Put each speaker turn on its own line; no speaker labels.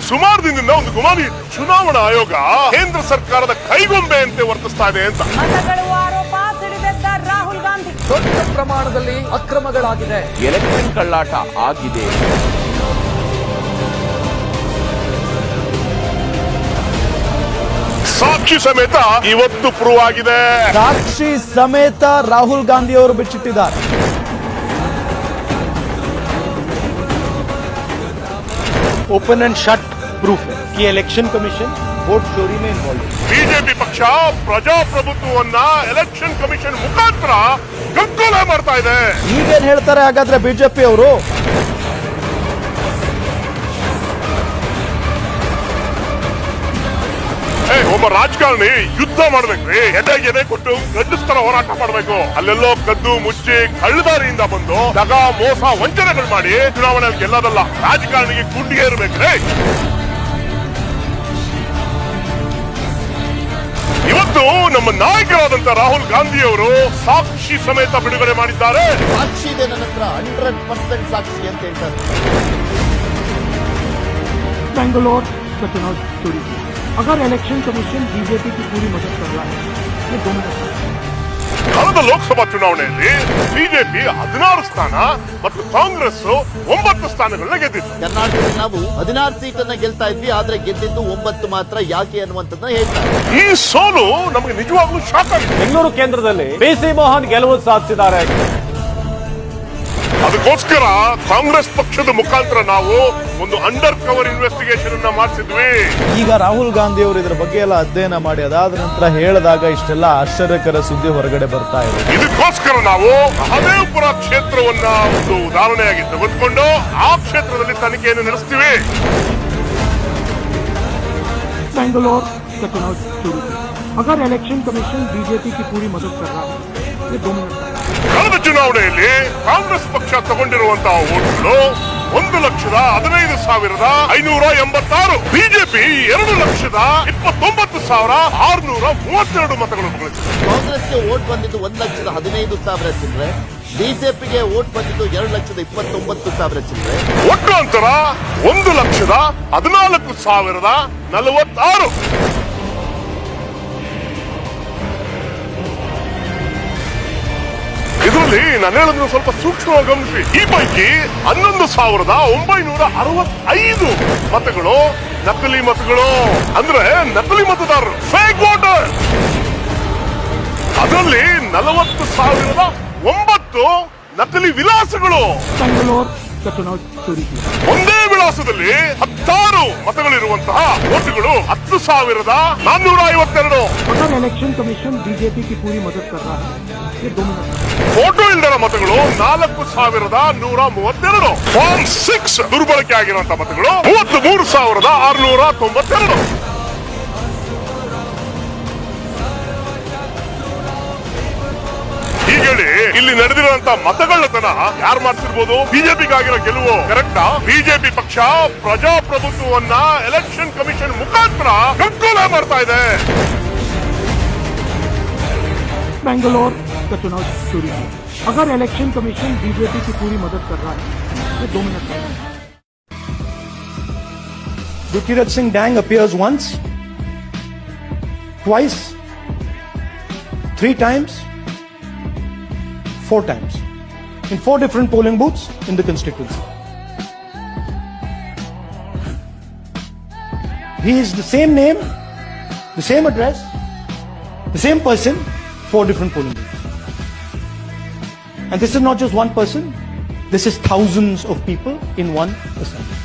ಸುಮಾರು ದಿನದಿಂದ ಒಂದು ಗುಮಾನಿ. ಚುನಾವಣಾ ಆಯೋಗ ಕೇಂದ್ರ ಸರ್ಕಾರದ ಕೈಗೊಂಬೆಯಂತೆ ವರ್ತಿಸ್ತಾ ಇದೆ ಅಂತ.
ಮತಗಳು ಆರೋಪ ಸಿಡಿದೆದ್ದ ರಾಹುಲ್ ಗಾಂಧಿ.
ದೊಡ್ಡ ಪ್ರಮಾಣದಲ್ಲಿ ಅಕ್ರಮಗಳಾಗಿದೆ.
ಎಲೆಕ್ಷನ್ ಕಳ್ಳಾಟ ಆಗಿದೆ.
ಸಾಕ್ಷಿ ಸಮೇತ ಇವತ್ತು ಪ್ರೂವ್ ಆಗಿದೆ.
ಸಾಕ್ಷಿ ಸಮೇತ ರಾಹುಲ್ ಗಾಂಧಿ ಅವರು ಬಿಚ್ಚಿಟ್ಟಿದ್ದಾರೆ.
ಓಪನ್ ಅಂಡ್ ಶಟ್ ಪ್ರೂಫ್ ಈ ಎಲೆಕ್ಷನ್ ಕಮಿಷನ್ ವೋಟ್ ಚೋರಿ
ಬಿಜೆಪಿ ಪಕ್ಷ ಪ್ರಜಾಪ್ರಭುತ್ವವನ್ನ ಎಲೆಕ್ಷನ್ ಕಮಿಷನ್ ಮುಖಾಂತರ ಗಂಕೋಲ ಮಾಡ್ತಾ ಇದೆ.
ಈಗೇನ್ ಹೇಳ್ತಾರೆ ಹಾಗಾದ್ರೆ ಬಿಜೆಪಿ ಅವರು?
ಒಬ್ಬ ರಾಜಕಾರಣಿ ಯುದ್ಧ ಮಾಡ್ಬೇಕ್ರಿ ಎದೆ ಎದೆ ಕೊಟ್ಟು ಗಂಡಸ್ತರ ಹೋರಾಟ ಮಾಡ್ಬೇಕು. ಅಲ್ಲೆಲ್ಲೋ ಕದ್ದು ಮುಚ್ಚಿ ಕಳ್ಳದಾರಿಯಿಂದ ಬಂದು ಜಗ ಮೋಸ ವಂಚನೆಗಳು ಮಾಡಿ ಚುನಾವಣೆಯಲ್ಲಿ ಗೆಲ್ಲದಲ್ಲ. ರಾಜಕಾರಣಿಗೆ ಗುಂಡಿಗೆ ಇರ್ಬೇಕ್ರಿ ಇವತ್ತು ನಮ್ಮ ನಾಯಕರಾದಂತ ರಾಹುಲ್ ಗಾಂಧಿ ಅವರು ಸಾಕ್ಷಿ ಸಮೇತ ಬಿಡುಗಡೆ ಮಾಡಿದ್ದಾರೆ.
ಸಾಕ್ಷಿ ಇದೆ ನನ್ನ ಹತ್ರ ಹಂಡ್ರೆಡ್ ಪರ್ಸೆಂಟ್ ಸಾಕ್ಷಿ ಅಂತ ಹೇಳ್ತಾರೆ.
ಬ್ಯಾಂಗ್ಳೂರ್ अगर इलेक्शन कमीशन बीजेपी की पूरी मदद कर रहा है ये दो मिनट का
ಕಳೆದ ಲೋಕಸಭಾ ಚುನಾವಣೆಯಲ್ಲಿ ಬಿಜೆಪಿ ಹದಿನಾರು ಸ್ಥಾನ ಮತ್ತು ಕಾಂಗ್ರೆಸ್ ಒಂಬತ್ತು ಸ್ಥಾನಗಳನ್ನ ಗೆದ್ದಿತ್ತು
ಕರ್ನಾಟಕದಲ್ಲಿ ನಾವು ಹದಿನಾರು ಸೀಟನ್ನ ಗೆಲ್ತಾ ಇದ್ವಿ ಆದ್ರೆ ಗೆದ್ದಿದ್ದು ಒಂಬತ್ತು ಮಾತ್ರ ಯಾಕೆ ಅನ್ನುವಂಥದ್ದನ್ನ ಹೇಳ್ತಾರೆ
ಈ ಸೋಲು ನಮಗೆ ನಿಜವಾಗ್ಲೂ ಶಾಕ್ ಆಗಿದೆ
ಬೆಂಗಳೂರು ಕೇಂದ್ರದಲ್ಲಿ ಪಿ ಸಿ ಮೋಹನ್ ಗೆಲುವು ಸಾಧಿಸಿದ್ದಾರೆ
ಅದಕ್ಕೋಸ್ಕರ ಕಾಂಗ್ರೆಸ್ ಪಕ್ಷದ ಮುಖಾಂತರ ನಾವು ಒಂದು ಅಂಡರ್ ಕವರ್ ಇನ್ವೆಸ್ಟಿಗೇಷನ್ ಅನ್ನ ಮಾಡಿಸಿದ್ವಿ
ಈಗ ರಾಹುಲ್ ಗಾಂಧಿ ಅವರು ಇದ್ರ ಬಗ್ಗೆ ಎಲ್ಲ ಅಧ್ಯಯನ ಮಾಡಿ ಅದಾದ ನಂತರ ಹೇಳಿದಾಗ ಇಷ್ಟೆಲ್ಲ ಆಶ್ಚರ್ಯಕರ ಸುದ್ದಿ ಹೊರಗಡೆ ಬರ್ತಾ ಇದೆ
ಇದಕ್ಕೋಸ್ಕರ ನಾವು ಮಹದೇವಪುರ ಕ್ಷೇತ್ರವನ್ನ ಒಂದು ಉದಾಹರಣೆಯಾಗಿ ತೆಗೆದುಕೊಂಡು ಆ ಕ್ಷೇತ್ರದಲ್ಲಿ ತನಿಖೆಯನ್ನು ನಡೆಸ್ತೀವಿ
बेंगलोर का चुनाव चोरी किया अगर इलेक्शन कमीशन बीजेपी की पूरी मदद कर रहा है ये दो मिनट का
ಕಳೆದ ಚುನಾವಣೆಯಲ್ಲಿ ಕಾಂಗ್ರೆಸ್ ಪಕ್ಷ ತಗೊಂಡಿರುವಂತಹ ಓಟ್ಗಳು ಒಂದು ಲಕ್ಷದ ಹದಿನೈದು ಸಾವಿರದ ಐನೂರ ಎಂಬತ್ತಾರು. ಬಿಜೆಪಿ ಎರಡು ಲಕ್ಷದ ಇಪ್ಪತ್ತೊಂಬತ್ತು ಸಾವಿರ ಆರುನೂರ ಮೂವತ್ತೆರಡು ಮತಗಳು ಗಳಿಸಿದೆ
ಕಾಂಗ್ರೆಸ್ಗೆ ಓಟ್ ಬಂದಿದ್ದು ಒಂದು ಲಕ್ಷದ ಹದಿನೈದು ಸಾವಿರ ಚಿಲ್ಲರೆ ಬಿಜೆಪಿಗೆ ಓಟ್ ಬಂದಿದ್ದು ಎರಡು ಲಕ್ಷದ ಇಪ್ಪತ್ತೊಂಬತ್ತು ಸಾವಿರ ಚಿಲ್ಲರೆ
ಒಟ್ಟು ಅಂತರ ಒಂದು ಲಕ್ಷದ ಹದಿನಾಲ್ಕು ಸಾವಿರದ ನಲವತ್ತಾರು. ನೋಡಿ ನಾನು ಸ್ವಲ್ಪ ಸೂಕ್ಷ್ಮವಾಗಿ ಗಮನಿಸಿ. ಈ ಪೈಕಿ ಹನ್ನೊಂದು ಸಾವಿರದ ಒಂಬೈನೂರ ಅರವತ್ತೈದು ಮತಗಳು ನಕಲಿ ಮತಗಳು. ಅಂದ್ರೆ ನಕಲಿ ಮತದಾರರು. ಫೇಕ್ ವೋಟರ್ ಅದರಲ್ಲಿ ನಲವತ್ತು ಸಾವಿರದ ಒಂಬತ್ತು ನಕಲಿ ವಿಲಾಸಗಳು. ಒಂದೇ ಇತಿಹಾಸದಲ್ಲಿ ಹತ್ತಾರು ಮತಗಳಿರುವಂತಹ ಓಟುಗಳು ಹತ್ತು ಸಾವಿರದ ನಾನ್ನೂರ ಐವತ್ತೆರಡು.
ಎಲೆಕ್ಷನ್ ಕಮಿಷನ್ ಬಿಜೆಪಿ ಕಿ ಪೂರಿ ಮದತ್
ಫೋಟೋ ಇಲ್ಲದ ಮತಗಳು ನಾಲ್ಕು ಸಾವಿರದ ನೂರ ಮೂವತ್ತೆರಡು. ಫಾರ್ಮ್ ಸಿಕ್ಸ್ ದುರ್ಬಳಕೆ ಆಗಿರುವಂತಹ ಮತಗಳು ಮೂವತ್ತ್ ಮೂರು ಸಾವಿರದ ಆರುನೂರ ತೊಂಬತ್ತೆರಡು. ಹೀಗೇಳಿ ಇಲ್ಲಿ ನಡೆದಿರುವಂತ ಮತಗಳ್ಳತನ ಯಾರು ಮಾಡ್ತಿರ್ಬೋದು ಬಿಜೆಪಿಗಾಗಿರೋ ಗೆಲುವು ಕರೆಕ್ಟಾ ಬಿಜೆಪಿ ಪಕ್ಷ ಪ್ರಜಾಪ್ರಭುತ್ವವನ್ನ ಎಲೆಕ್ಷನ್ ಕಮಿಷನ್ ಮುಖಾಂತರ ಕಂಟ್ರೋಲ್ ಮಾಡ್ತಾ ಇದೆ
बेंगलोर का चुनाव चोरी किया अगर इलेक्शन कमीशन बीजेपी की पूरी मदद कर रहा है ये दो मिनट का
Jyotiraj Singh Dang appears once, twice, three times, four times in four different polling booths in the constituency. He is the same name, the same address, the same person, four different polling booths. And this is not just one person, this is thousands of people in one assembly.